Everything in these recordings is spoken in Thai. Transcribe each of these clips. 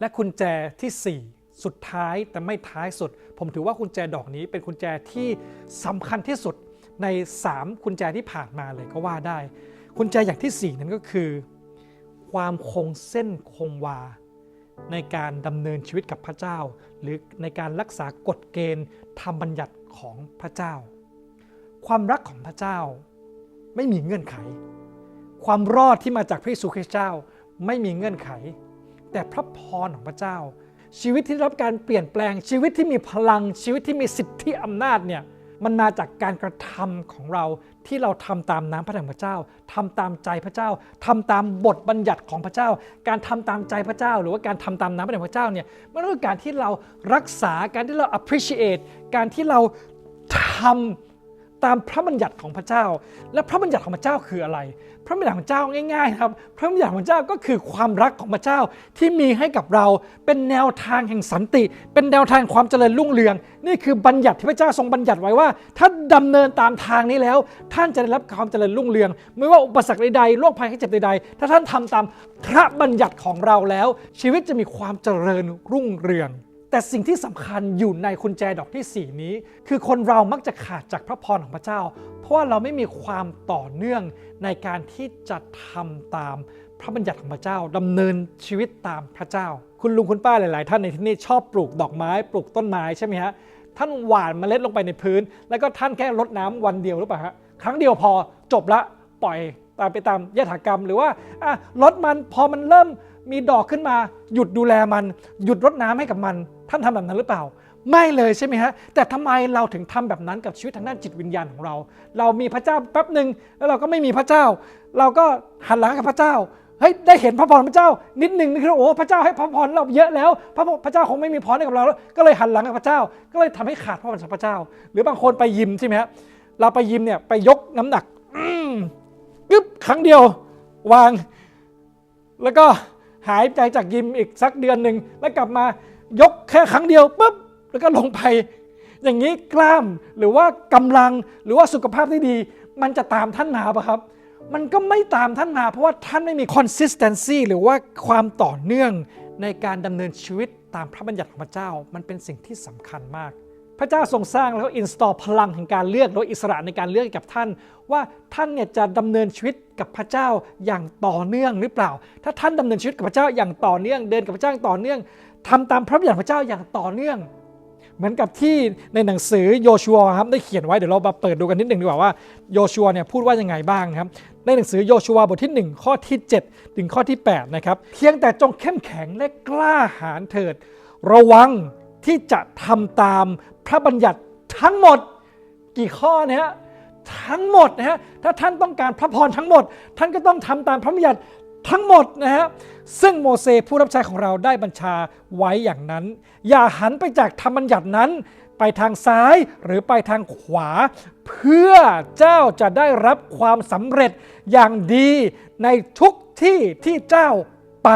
และกุญแจทีสี่ 4 สุดท้ายแต่ไม่ท้ายสุด ผมถือว่ากุญแจดอกนี้เป็นกุญแจที่สำคัญที่สุดใน 3 กุญแจที่ผ่านมาเลยก็ว่าได้ กุญแจอย่างทีสี่ 4 นั้นก็คือ ความคงเส้นคงวา ในการดำเนินชีวิตกับพระเจ้า หรือในการรักษากฎเกณฑ์ธรรมบัญญัติของพระเจ้า ความรักของพระเจ้าไม่มีเงื่อนไข ความรอดที่มาจากพระเยซูคริสต์เจ้าไม่มีเงื่อนไข แต่พระพรของพระเจ้า ชีวิตที่รับการเปลี่ยนแปลงชีวิตที่มีพลังชีวิตที่มีสิทธิอำนาจเนี่ยมันมาจากการกระทำของเราที่เราทำตามน้ำพระทัยของพระเจ้าทำตามใจพระเจ้าทำตามบทบัญญัติของพระเจ้า การทำตามใจพระเจ้า หรือว่าการทำตามน้ำพระทัยของพระเจ้าเนี่ยมันคือการที่เรารักษาการที่เรา appreciate การที่เราทำตามพระบัญญัติของพระเจ้า และพระบัญญัติของพระเจ้าคืออะไร พระบัญญัติของเจ้าง่ายๆครับพระบัญญัติของเจ้าก็คือความรักของพระเจ้าที่มีให้กับเราเป็นแนวทางแห่งสันติ เป็นแนวทางความเจริญรุ่งเรือง นี่คือบัญญัติที่พระเจ้าทรงบัญญัติไว้ว่า ถ้าดำเนินตามทางนี้แล้ว ท่านจะได้รับความเจริญรุ่งเรือง ไม่ว่าอุปสรรคใดๆโรคภัยไข้เจ็บใดๆถ้าท่านทำตามพระบัญญัติของเราแล้ว ชีวิตจะมีความเจริญรุ่งเรือง แต่สิ่งที่สำคัญอยู่ในกุญแจดอกที่ 4 นี้ คือคนเรามักจะขาดจากพระพรของพระเจ้า เพราะว่าเราไม่มีความต่อเนื่องในการที่จะทำตามพระบัญญัติของพระเจ้าดำเนินชีวิตตามพระเจ้า คุณลุงคุณป้าหลาย ๆ ท่านในที่นี้ชอบปลูกดอกไม้ ปลูกต้นไม้ใช่ไหมฮะท่านหว่านเมล็ดลงไปในพื้น แล้วก็ท่านแค่รดน้ำวันเดียวหรือเปล่าฮะครั้งเดียวพอจบละปล่อยตามไปตามยถากรรม หรือว่าอะรดมันพอมันเริ่ม มีดอกขึ้นมา หยุดดูแลมัน หยุดรดน้ำให้กับมัน ท่านทำแบบนั้นหรือเปล่า ไม่เลยใช่ไหมฮะ แต่ทำไมเราถึงทำแบบนั้นกับชีวิตทางด้านจิตวิญญาณของเรา เรามีพระเจ้าแป๊บหนึ่งแล้วเราก็ไม่มีพระเจ้า เราก็หันหลังกับพระเจ้าเฮ้ยได้เห็นพระพรพระเจ้า นิดหนึ่งนี่คือโอ้พระเจ้าให้พระพรเราเยอะแล้ว พระพระเจ้าคงไม่มีพรให้กับเราแล้วก็เลยหันหลังกับพระเจ้า ก็เลยทำให้ขาดพระพรจากพระเจ้า หรือบางคนไปยิมใช่ไหมฮะเราไปยิมเนี่ยไปยกน้ำหนักอืมกึ๊บครั้งเดียววาง แล้วก็ หายใจจากยิมอีกสักเดือนหนึ่งแล้วกลับมายกแค่ครั้งเดียวปุ๊บแล้วก็ลงไป อย่างนี้กล้ามหรือว่ากำลังหรือว่าสุขภาพที่ดี มันจะตามท่านมาปะครับ มันก็ไม่ตามท่านมา เพราะว่าท่านไม่มี consistency หรือว่าความต่อเนื่องในการดำเนินชีวิตตามพระบัญญัติของพระเจ้า มันเป็นสิ่งที่สำคัญมาก พระเจ้าทรงสร้างแล้วก็ install พลังแห่งการเลือกโดยอิสระในการเลือกกับท่าน ว่าท่านเนี่ยจะดำเนินชีวิตกับพระเจ้าอย่างต่อเนื่องหรือเปล่า ถ้าท่านดำเนินชีวิตกับพระเจ้าอย่างต่อเนื่องเดินกับพระเจ้าต่อเนื่องทำตามพระบัญญัติพระเจ้าอย่างต่อเนื่อง เหมือนกับที่ในหนังสือโยชัวครับได้เขียนไว้เดี๋ยวเรามาเปิดดูกันนิดหนึ่งดีกว่าว่าโยชัวเนี่ยพูดว่ายังไงบ้างครับในหนังสือโยชัวบทที่ 1 ข้อที่ 7 ถึงข้อที่8นะครับเพียงแต่จงเข้มแข็งและกล้าหาญเถิด ระวัง ที่จะทำตามพระบัญญัติทั้งหมดกี่ข้อเนี่ยฮะทั้งหมดนะฮะถ้าท่านต้องการพระพรทั้งหมด ท่านก็ต้องทำตามพระบัญญัติทั้งหมดนะฮะซึ่งโมเสสผู้รับใช้ของเราได้บัญชาไว้อย่างนั้น อย่าหันไปจากธรรมบัญญัตินั้น ไปทางซ้ายหรือไปทางขวา เพื่อเจ้าจะได้รับความสำเร็จอย่างดีในทุกที่ที่เจ้าไป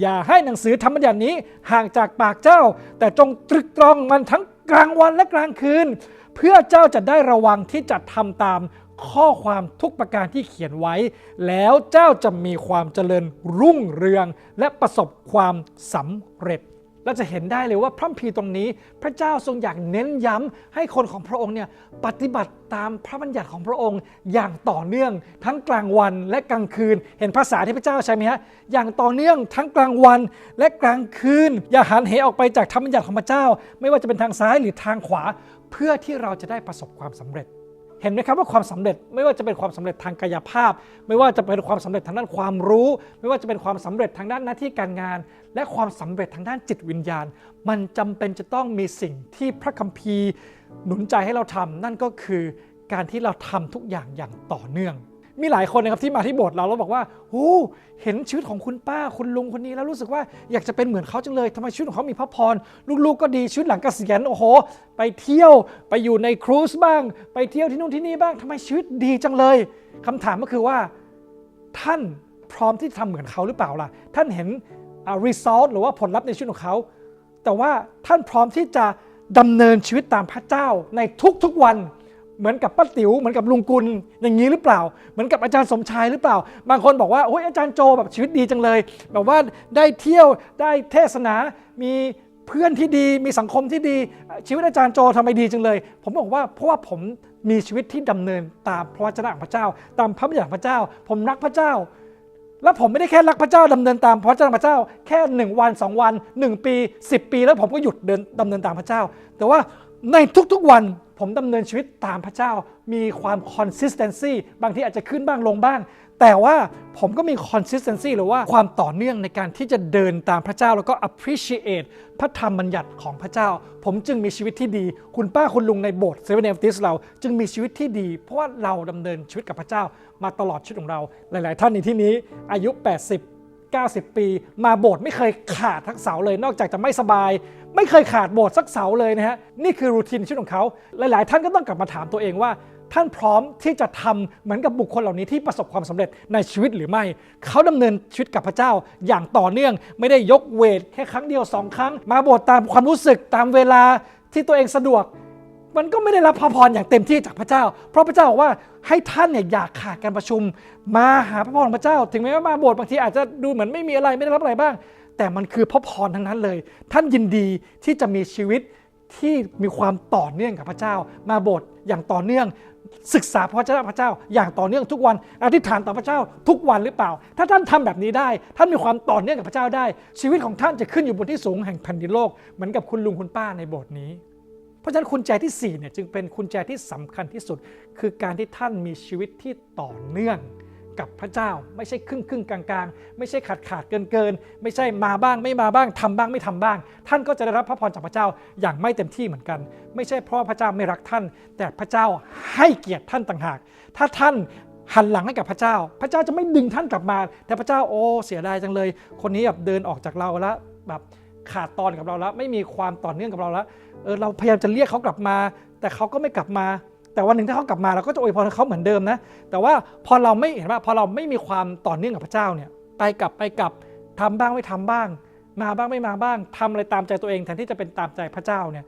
อย่าให้หนังสือธรรมบัญญัตินี้ห่างจากปากเจ้า แต่จงตรึกตรองมันทั้งกลางวันและกลางคืน เพื่อเจ้าจะได้ระวังที่จะทำตามข้อความทุกประการที่เขียนไว้ แล้วเจ้าจะมีความเจริญรุ่งเรือง และประสบความสำเร็จ เราจะเห็นได้เลยว่าพระคัมภีร์ตรงนี้ พระเจ้าทรงอยากเน้นย้ำให้คนของพระองค์เนี่ยปฏิบัติตามพระบัญญัติของพระองค์ อย่างต่อเนื่องทั้งกลางวันและกลางคืน เห็นภาษาที่พระเจ้าใช้ไหมฮะอย่างต่อเนื่องทั้งกลางวันและกลางคืน อย่าหันเหออกไปจากธรรมบัญญัติของพระเจ้า ไม่ว่าจะเป็นทางซ้ายหรือทางขวา เพื่อที่เราจะได้ประสบความสำเร็จ เห็นไหมครับว่าความสำเร็จไม่ว่าจะเป็นความสำเร็จทางกายภาพ ไม่ว่าจะเป็นความสำเร็จทางด้านความรู้ ไม่ว่าจะเป็นความสำเร็จทางด้านหน้าที่การงาน และความสำเร็จทางด้านจิตวิญญาณ มันจำเป็นจะต้องมีสิ่งที่พระคัมภีร์ หนุนใจให้เราทำนั่นก็คือการที่เราทำทุกอย่างอย่างต่อเนื่อง มีหลายคนนะครับที่มาที่โบสถ์เราแล้วบอกว่าหูเห็นชีวิตของคุณป้าคุณลุงคนนี้แล้วรู้สึกว่าอยากจะเป็นเหมือนเขาจังเลยทำไมชีวิตของเขามีพระพรลูกๆก็ดีชีวิตหลังเกษียณโอ้โห ไปเที่ยวไปอยู่ในครูซบ้าง ไปเที่ยวที่นู่นที่นี่บ้างทำไมชีวิตดีจังเลยคำถามก็คือว่า ท่านพร้อมที่จะทำเหมือนเขาหรือเปล่าล่ะ ท่านเห็นรีซอสหรือว่าผลลัพธ์ในชีวิตของเขา แต่ว่าท่านพร้อมที่จะดำเนินชีวิตตามพระเจ้าในทุกๆวัน เหมือนกับป้าติ๋วเหมือนกับลุงกุลอย่างนี้หรือเปล่า เหมือนกับอาจารย์สมชายหรือเปล่า บางคนบอกว่าโอ้ยอาจารย์โจแบบชีวิตดีจังเลย แบบว่าได้เที่ยวได้เทศนา มีเพื่อนที่ดี มีสังคมที่ดี ชีวิตอาจารย์โจทำไมดีจังเลย ผมบอกว่าเพราะว่าผมมีชีวิตที่ดำเนินตามพระวจนะของพระเจ้า ตามพระบัญญัติของพระเจ้า ผมรักพระเจ้า แล้วผมไม่ได้แค่รักพระเจ้าดำเนินตามพระเจ้าพระเจ้า แค่1วัน2วัน1ปี10ปี แล้วผมก็หยุดเดินดำเนินตามพระเจ้า แต่ว่าในทุกๆวัน ผมดำเนินชีวิตตามพระเจ้า มีความ consistency บางทีอาจจะขึ้นบ้างลงบ้าง แต่ว่าผมก็มี consistency หรือว่าความต่อเนื่องในการที่จะเดินตามพระเจ้า แล้วก็ appreciate พระธรรมบัญญัติของพระเจ้า ผมจึงมีชีวิตที่ดี คุณป้าคุณลุงในโบสถ์เซเว่นเอฟติสเราจึงมีชีวิตที่ดี เพราะว่าเราดำเนินชีวิตกับพระเจ้า มาตลอดชีวิตของเรา หลาย ๆ ท่านในที่นี้อายุ 80 90 ปี มาโบสถ์ไม่เคยขาดทักเสาเลย นอกจากจะไม่สบาย ไม่เคยขาดโบสถ์สักเสาเลยนะฮะนี่คือรูทีนชีวิตของเขาหลาย ๆ ท่านก็ต้องกลับมาถามตัวเองว่า ท่านพร้อมที่จะทำเหมือนกับบุคคลเหล่านี้ที่ประสบความสำเร็จในชีวิตหรือไม่ เขาดำเนินชีวิตกับพระเจ้าอย่างต่อเนื่อง ไม่ได้ยกเวทแค่ครั้งเดียวสองครั้ง มาโบสถ์ตามความรู้สึกตามเวลาที่ตัวเองสะดวก มันก็ไม่ได้รับพระพรอย่างเต็มที่จากพระเจ้า เพราะพระเจ้าบอกว่าให้ท่านเนี่ยอยากขาดการประชุม มาหาพระพรของพระเจ้า ถึงแม้ว่ามาโบสถ์บางทีอาจจะดูเหมือนไม่มีอะไรไม่ได้รับอะไรบ้าง แต่มันคือพระพรทั้งนั้นเลย ท่านยินดีที่จะมีชีวิตที่มีความต่อเนื่องกับพระเจ้า มาโบสถ์อย่างต่อเนื่องศึกษาพระเจ้าพระเจ้า อย่างต่อเนื่องทุกวันอธิษฐานต่อพระเจ้าทุกวันหรือเปล่า ถ้าท่านทำแบบนี้ได้ ท่านมีความต่อเนื่องกับพระเจ้าได้ ชีวิตของท่านจะขึ้นอยู่บนที่สูงแห่งแผ่นดินโลกเหมือนกับคุณลุงคุณป้าในโบสถ์นี้ เพราะฉะนั้นกุญแจที่ 4 เนี่ยจึงเป็นกุญแจที่สำคัญที่สุด คือการที่ท่านมีชีวิตที่ต่อเนื่องกับพระเจ้า ไม่ใช่ครึ่งครึ่งๆกลางๆไม่ใช่ขาดขาดเกินเกินไม่ใช่มาบ้างไม่มาบ้างทำบ้างไม่ทำบ้าง ท่านก็จะได้รับพระพรจากพระเจ้าอย่างไม่เต็มที่เหมือนกัน ไม่ใช่เพราะพระเจ้าไม่รักท่าน แต่พระเจ้าให้เกียรติท่านต่างหาก ถ้าท่านหันหลังให้กับพระเจ้า พระเจ้าจะไม่ดึงท่านกลับมา แต่พระเจ้าโอ้เสียดายจังเลย คนนี้แบบเดินออกจากเราแล้วแบบ ขาดตอนกับเราแล้ว ไม่มีความต่อเนื่องกับเราแล้วเออเราพยายามจะเรียกเขากลับมา แต่เขาก็ไม่กลับมา แต่วันหนึ่งถ้าเขากลับมาเราก็จะอวยพรเขาเหมือนเดิมนะ แต่ว่าพอเราไม่เห็นว่าพอเราไม่มีความต่อเนื่องกับพระเจ้าเนี่ยไปกลับไปกลับทำบ้างไม่ทำบ้าง มาบ้างไม่มาบ้างทำอะไรตามใจตัวเองแทนที่จะเป็นตามใจพระเจ้าเนี่ย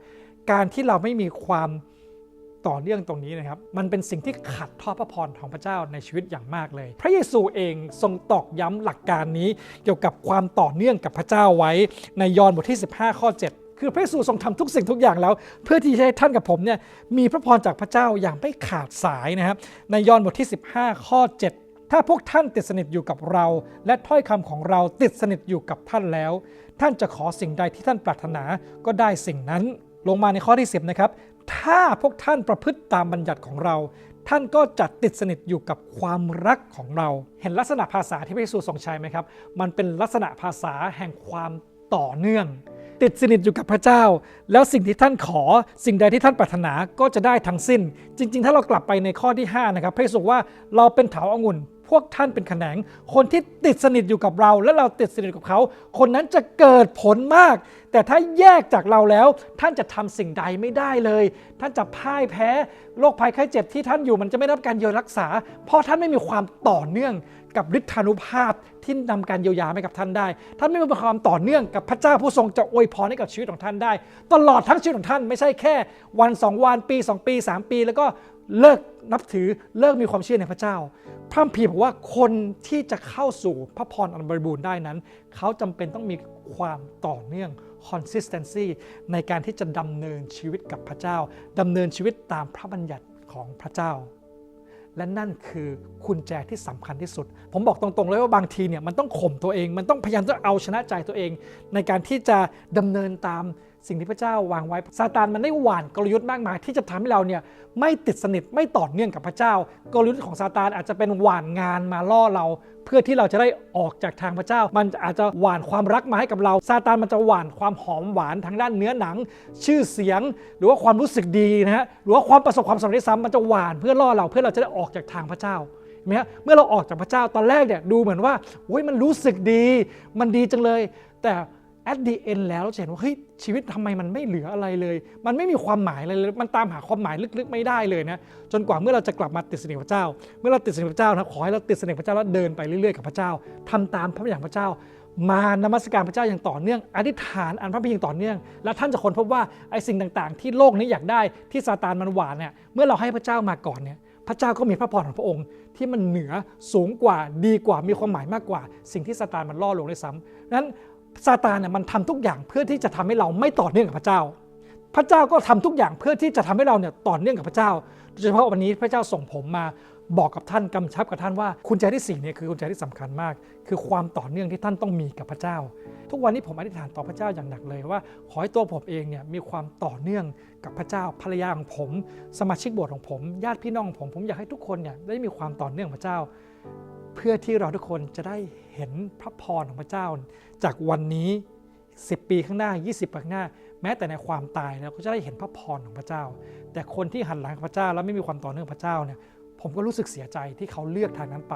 การที่เราไม่มีความ ต่อเนื่องตรงนี้นะครับ มันเป็นสิ่งที่ขัดทอพระพรของพระเจ้าในชีวิตอย่างมากเลย พระเยซูเองทรงตอกย้ำหลักการนี้ เกี่ยวกับความต่อเนื่องกับพระเจ้าไว้ในยอห์นบทที่ 15 ข้อ 7คือพระเยซูทรงทำทุกสิ่งทุกอย่างแล้ว เพื่อที่จะให้ท่านกับผมเนี่ยมีพระพรจากพระเจ้าอย่างไม่ขาดสายนะครับ ในยอห์นบทที่ 15 ข้อ 7 ถ้าพวกท่านติดสนิทอยู่กับเรา และถ้อยคำของเราติดสนิทอยู่กับท่านแล้ว ท่านจะขอสิ่งใดที่ท่านปรารถนาก็ได้สิ่งนั้น ลงมาในข้อที่ 10 นะครับ ถ้าพวกท่านประพฤติตามบัญญัติของเรา ท่านก็จะติดสนิทอยู่กับความรักของเรา เห็นลักษณะภาษาที่พระเยซูทรงใช้ไหมครับ มันเป็นลักษณะภาษาแห่งความต่อเนื่อง ติดสนิทอยู่กับพระเจ้า แล้วสิ่งที่ท่านขอสิ่งใดที่ท่านปรารถนาก็จะได้ทั้งสิ้น จริง ๆ ถ้าเรากลับไปในข้อที่ 5 นะครับพระเยซูว่าเราเป็นเถาองุ่น พวกท่านเป็นแขนง คนที่ติดสนิทอยู่กับเรา และเราติดสนิทกับเขา คนนั้นจะเกิดผลมาก แต่ถ้าแยกจากเราแล้ว ท่านจะทำสิ่งใดไม่ได้เลย ท่านจะพ่ายแพ้โรคภัยไข้เจ็บที่ท่านอยู่มันจะไม่รับการเยียวยารักษา เพราะท่านไม่มีความต่อเนื่อง กับฤทธานุภาพที่นำการเยียวยาให้กับท่านได้ ท่านไม่มีความต่อเนื่องกับพระเจ้าผู้ทรงจะอวยพรให้กับชีวิตของท่านได้ ตลอดทั้งชีวิตของท่านไม่ใช่แค่วันสองวันปีสองปีสามปี แล้วก็เลิกนับถือเลิกมีความเชื่อในพระเจ้า พระคัมภีบอกว่าคนที่จะเข้าสู่พระพรอันบริบูรณ์ได้นั้น เขาจำเป็นต้องมีความต่อเนื่อง consistency ในการที่จะดำเนินชีวิตกับพระเจ้าดำเนินชีวิตตามพระบัญญัติของพระเจ้า และนั่นคือกุญแจที่สำคัญที่สุด ผมบอกตรงๆเลยว่าบางทีเนี่ยมันต้องข่มตัวเอง มันต้องพยายามจะเอาชนะใจตัวเอง ในการที่จะดำเนินตาม สิ่งที่พระเจ้าวางไว้ซาตานมันได้หว่านกลยุทธ์มากมาย ที่จะทำให้เราเนี่ยไม่ติดสนิทไม่ต่อเนื่องกับพระเจ้า กลยุทธ์ของซาตานอาจจะเป็นหว่านงานมาล่อเรา เพื่อที่เราจะได้ออกจากทางพระเจ้า มันอาจจะหว่านความรักมาให้กับเราซาตานมันจะหว่านความหอมหวานทางด้านเนื้อหนัง ชื่อเสียง หรือว่าความรู้สึกดีนะฮะหรือว่าความประสบความสำเร็จซ้ำมันจะหว่านเพื่อล่อเราเพื่อเราจะได้ออกจากทางพระเจ้าเห็นไหมฮะเมื่อเราออกจากพระเจ้าตอนแรกเนี่ยดูเหมือนว่าโอ้ยมันรู้สึกดี มันดีจังเลย แต่ at the end แล้วเราจะเห็นว่าเฮ้ยชีวิตทำไมมันไม่เหลืออะไรเลย มันไม่มีความหมายอะไรเลยมันตามหาความหมายลึกๆไม่ได้เลยนะจนกว่าเมื่อเราจะกลับมาติดสนิทพระเจ้า เมื่อเราติดสนิทพระเจ้านะขอให้เราติดสนิทพระเจ้าแล้วเดินไปเรื่อยๆกับพระเจ้าทำตามพระบัญญัติของพระเจ้ามานมัสการพระเจ้าอย่างต่อเนื่อง อธิษฐานอันพระพิยงต่อเนื่อง แล้วท่านจะค้นพบว่าไอ้สิ่งต่างๆ ที่โลกนี้อยากได้ที่ซาตานมันหวานเนี่ยเมื่อเราให้พระเจ้ามาก่อนเนี่ยพระเจ้าก็มีพระพรของพระองค์ ที่มันเหนือสูงกว่าดีกว่ามีความหมายมากกว่า สิ่งที่ซาตานมันล่อลวงด้ซ้ำนั้น ซาตานเนี่ยมันทำทุกอย่างเพื่อที่จะทำให้เราไม่ต่อเนื่องกับพระเจ้า พระเจ้าก็ทำทุกอย่างเพื่อที่จะทำให้เราเนี่ยต่อเนื่องกับพระเจ้า โดยเฉพาะวันนี้พระเจ้าส่งผมมาบอกกับท่านกำชับกับท่านว่าคุณแจที่สี่เนี่ยคือคุณแจที่สำคัญมาก คือความต่อเนื่องที่ท่านต้องมีกับพระเจ้า ทุกวันนี้ผมอธิษฐานต่อพระเจ้าอย่างหนักเลยว่า ขอให้ตัวผมเองเนี่ยมีความต่อเนื่องกับพระเจ้าภรรยาของผม สมาชิกโบสถ์ของผมญาติพี่น้องของผมผมอยากให้ทุกคนเนี่ยได้มีความต่อเนื่องพระเจ้า เพื่อที่เราทุกคนจะได้เห็นพระพรของพระเจ้า จากวันนี้ 10 ปีข้างหน้า 20 ปีข้างหน้า แม้แต่ในความตายเราก็จะได้เห็นพระพรของพระเจ้า แต่คนที่หันหลังพระเจ้าแล้วไม่มีความต่อเนื่องพระเจ้าเนี่ยผมก็รู้สึกเสียใจที่เขาเลือกทางนั้นไป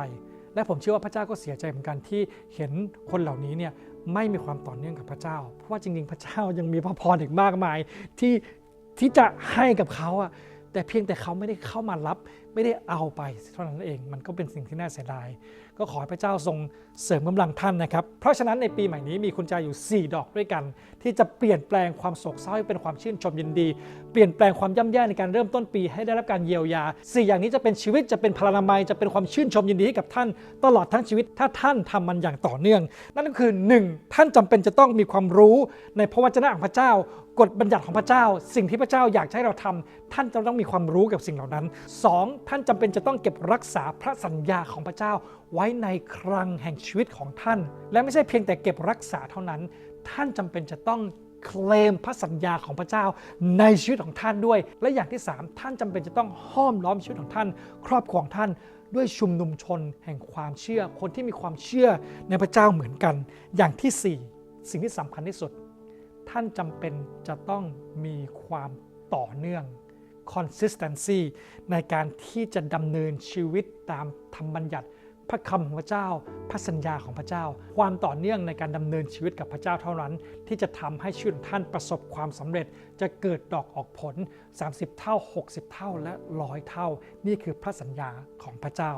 และผมเชื่อว่าพระเจ้าก็เสียใจเหมือนกันที่เห็นคนเหล่านี้เนี่ยไม่มีความต่อเนื่องกับพระเจ้า เพราะว่าจริงๆ พระเจ้ายังมีพระพรอีกมากมายที่ที่จะให้กับเขาอะแต่เพียงแต่เขาไม่ได้เข้ามารับไม่ได้เอาไปเท่านั้นเอง มันก็เป็นสิ่งที่น่าเสียดาย ก็ขอให้พระเจ้าทรงเสริมกำลังท่านนะครับ เพราะฉะนั้นในปีใหม่นี้มีคุณใจอยู่ 4 ดอกด้วยกัน ที่จะเปลี่ยนแปลงความโศกเศร้าให้เป็นความชื่นชมยินดี เปลี่ยนแปลงความย่ำแย่ในการเริ่มต้นปี ให้ได้รับการเยียวยาสี่อย่างนี้จะเป็นชีวิตจะเป็นพลานามัยจะเป็นความชื่นชมยินดีให้กับท่าน ตลอดทั้งชีวิตถ้าท่านทำมันอย่างต่อเนื่อง นั่นก็คือ 1. ท่านจำเป็นจะต้องมีความรู้ในพระวจนะของพระเจ้ากฎบัญญัติของพระเจ้า สิ่งที่พระเจ้าอยากให้เราทำท่านจะต้องมีความรู้กับสิ่งเหล่านั้น 2. ท่านจำเป็นจะต้องเก็บรักษาพระสัญญาของพระเจ้า ไว้ในคลังแห่งชีวิตของท่าน และไม่ใช่เพียงแต่เก็บรักษาเท่านั้น ท่านจำเป็นจะต้องเคลมพระสัญญาของพระเจ้าในชีวิตของท่านด้วย และอย่างที่ 3 ท่านจำเป็นจะต้องห้อมล้อมชีวิตของท่าน ครอบครองท่านด้วยชุมนุมชนแห่งความเชื่อ คนที่มีความเชื่อในพระเจ้าเหมือนกัน อย่างทีสี่4 สิ่งที่สำคัญที่สุด ท่านจำเป็นจะต้องมีความต่อเนื่อง consistency ในการที่จะดำเนินชีวิตตามธรรมบัญญัติ พระคำของพระเจ้า พระสัญญาของพระเจ้า ความต่อเนื่องในการดำเนินชีวิตกับพระเจ้าเท่านั้น ที่จะทำให้ชีวิตของท่านประสบความสำเร็จ จะเกิดดอกออกผล 30 เท่า 60 เท่าและร้อยเท่า นี่คือพระสัญญาของพระเจ้า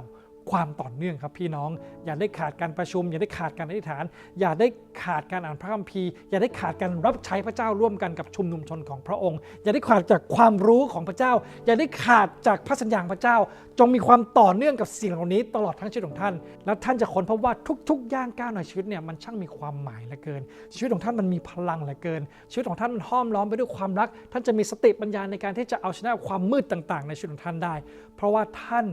ความต่อเนื่องครับพี่น้อง อย่าได้ขาดการประชุม อย่าได้ขาดการอธิษฐาน อย่าได้ขาดการอ่านพระคัมภีร์ อย่าได้ขาดการรับใช้พระเจ้าร่วมกันกับชุมนุมชนของพระองค์ อย่าได้ขาดจากความรู้ของพระเจ้า อย่าได้ขาดจากพระสัญญาของพระเจ้า จงมีความต่อเนื่องกับสิ่งเหล่านี้ตลอดทั้งชีวิตของท่าน แล้วท่านจะค้นพบว่าทุกๆย่างก้าวในชีวิตเนี่ยมันช่างมีความหมายเหลือเกิน ชีวิตของท่านมันมีพลังเหลือเกิน ชีวิตของท่านมันห้อมล้อมไปด้วยความรัก ท่านจะมีสติปัญญาในการที่จะเอาชนะความมืดต่าง ๆ ในชีวิตของท่านได้ ราะว่าท่าน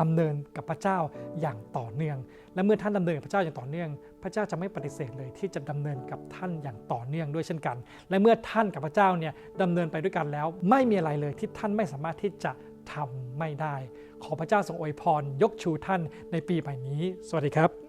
ดำเนินกับพระเจ้าอย่างต่อเนื่อง และเมื่อท่านดำเนินกับพระเจ้าอย่างต่อเนื่อง พระเจ้าจะไม่ปฏิเสธเลยที่จะดำเนินกับท่านอย่างต่อเนื่องด้วยเช่นกัน และเมื่อท่านกับพระเจ้าเนี่ยดำเนินไปด้วยกันแล้ว ไม่มีอะไรเลยที่ท่านไม่สามารถที่จะทำไม่ได้ ขอพระเจ้าทรงอวยพรยกชูท่านในปีใหม่นี้ สวัสดีครับ